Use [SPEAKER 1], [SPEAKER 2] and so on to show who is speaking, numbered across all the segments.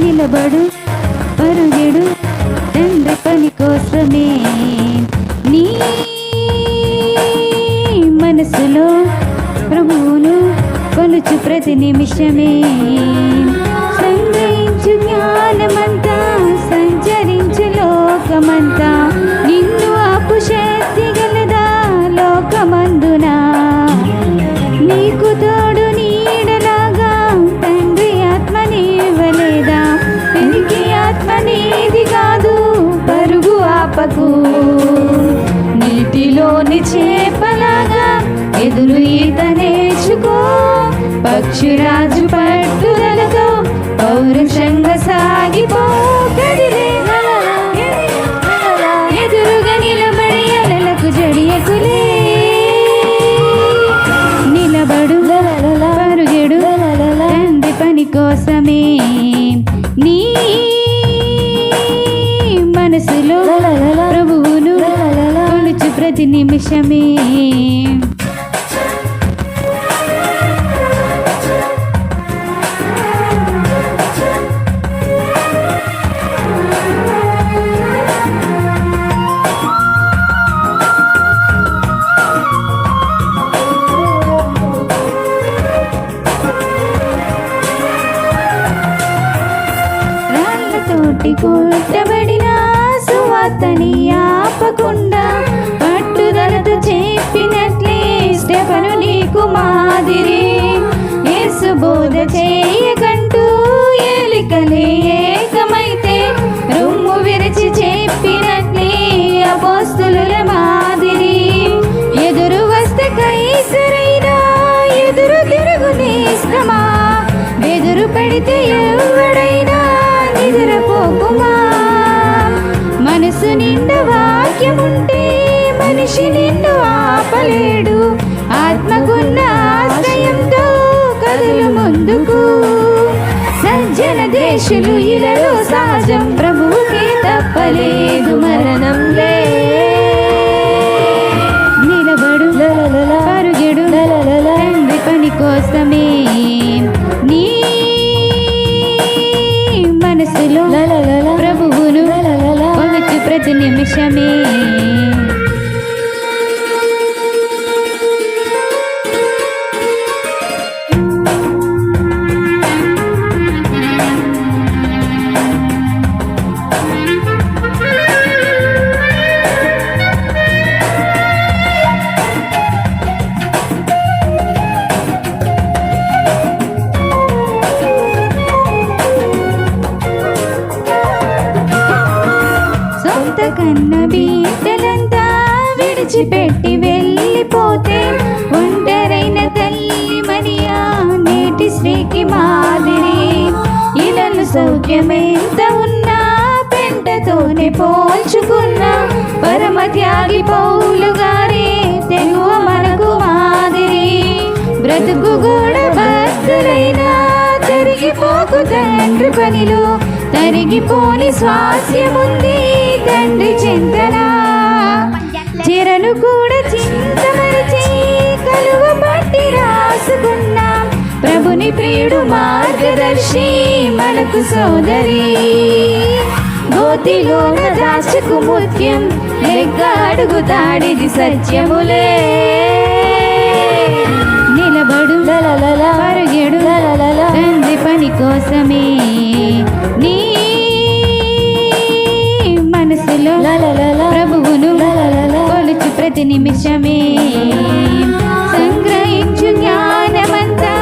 [SPEAKER 1] నిలబడు పరుగెడు దండ పని కోసమే. నీ మనసులో ప్రభువును కొలుచు ప్రతి నిమిషమే. సంగ్రహించు జ్ఞానమంత పక్షిరాజు పట్టుదలతో పౌరుషంగా సాగిపో కదిలే ఎదురుగా నిలబడి అలలకు జడియకులే నిలబడు పరుగెడు తండ్రి పని కోసమే. నీ మనసులో ప్రభువును కొలుచు ప్రతి నిమిషమే. రాళ్ళతోటి కొట్టబడిన సువార్తని ఆపకుండా పట్టుదలతో చెప్పినట్లే స్టెఫను నీకు మాదిరి. యేసు బోధ చేయకంటూ ఎలికలే మనిషి నిన్ను ఆపలేడు. ఆత్మకున్న ఆశ్రయంతో కదులు ముందుకు. సజ్జన దేశులు ఇలలో సహజం. ప్రభువుకి తప్పలేదు మరణం. కన్న బీటలంతా విడిచిపెట్టి వెళ్ళిపోతే ఒంటరైన తల్లి మరియా నేటి స్త్రీకి మాదిరి. ఇలను సౌఖ్యమెంత ఉన్నా పెంటతోనే పోల్చుకున్నా పరమ త్యాగి పౌలు గారే తెలుగు మనకు మాదిరి. బ్రతుకు కూడా భక్తులైనా తరిగిపోకు తండ్రి పనిలో తరిగిపోని స్వాస్యముంది. తండ్రి చింతన. చిరను కూడా చింతమరిచి కలువ పట్టి రాసుకున్నాం. ప్రభుని ప్రియుడు మార్గదర్శి మనకు సోదరి. గోతిలోన దాచకు ముత్యం లెక్క అడుగుతాడిది సత్యములే. నిలబడు పరుగెడు తండ్రి పని కోసమే. సంగ్రహించు జ్ఞానమంతా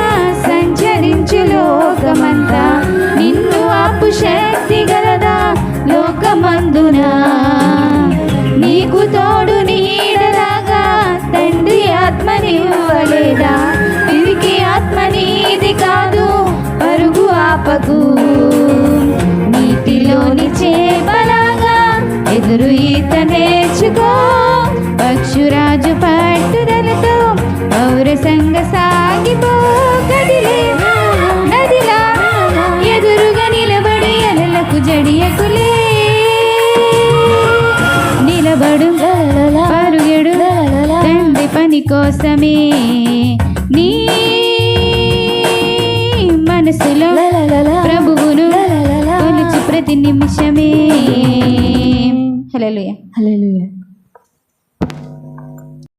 [SPEAKER 1] సంచరించు లోకమంతా. నిన్ను ఆపు శక్తి గలదా లోకమందునా? నీకు తోడు నీడలాగా తండ్రి ఆత్మనివ్వలేదా తిరిగి ఆత్మ నీది కాదు పరుగు ఆపకు. నీటిలోని చేపలాగా ఎదురు ఈ సంగ సాగిపో కదిలేవా నదిలా. ఎదురుగా నిలబడి అలలకు జడియకులే. నిలబడు పరుగెడు తండ్రి పని కోసమే. నీ మనసులో ప్రభువును కొలిచి ప్రతి నిమిషమే. Hello
[SPEAKER 2] hello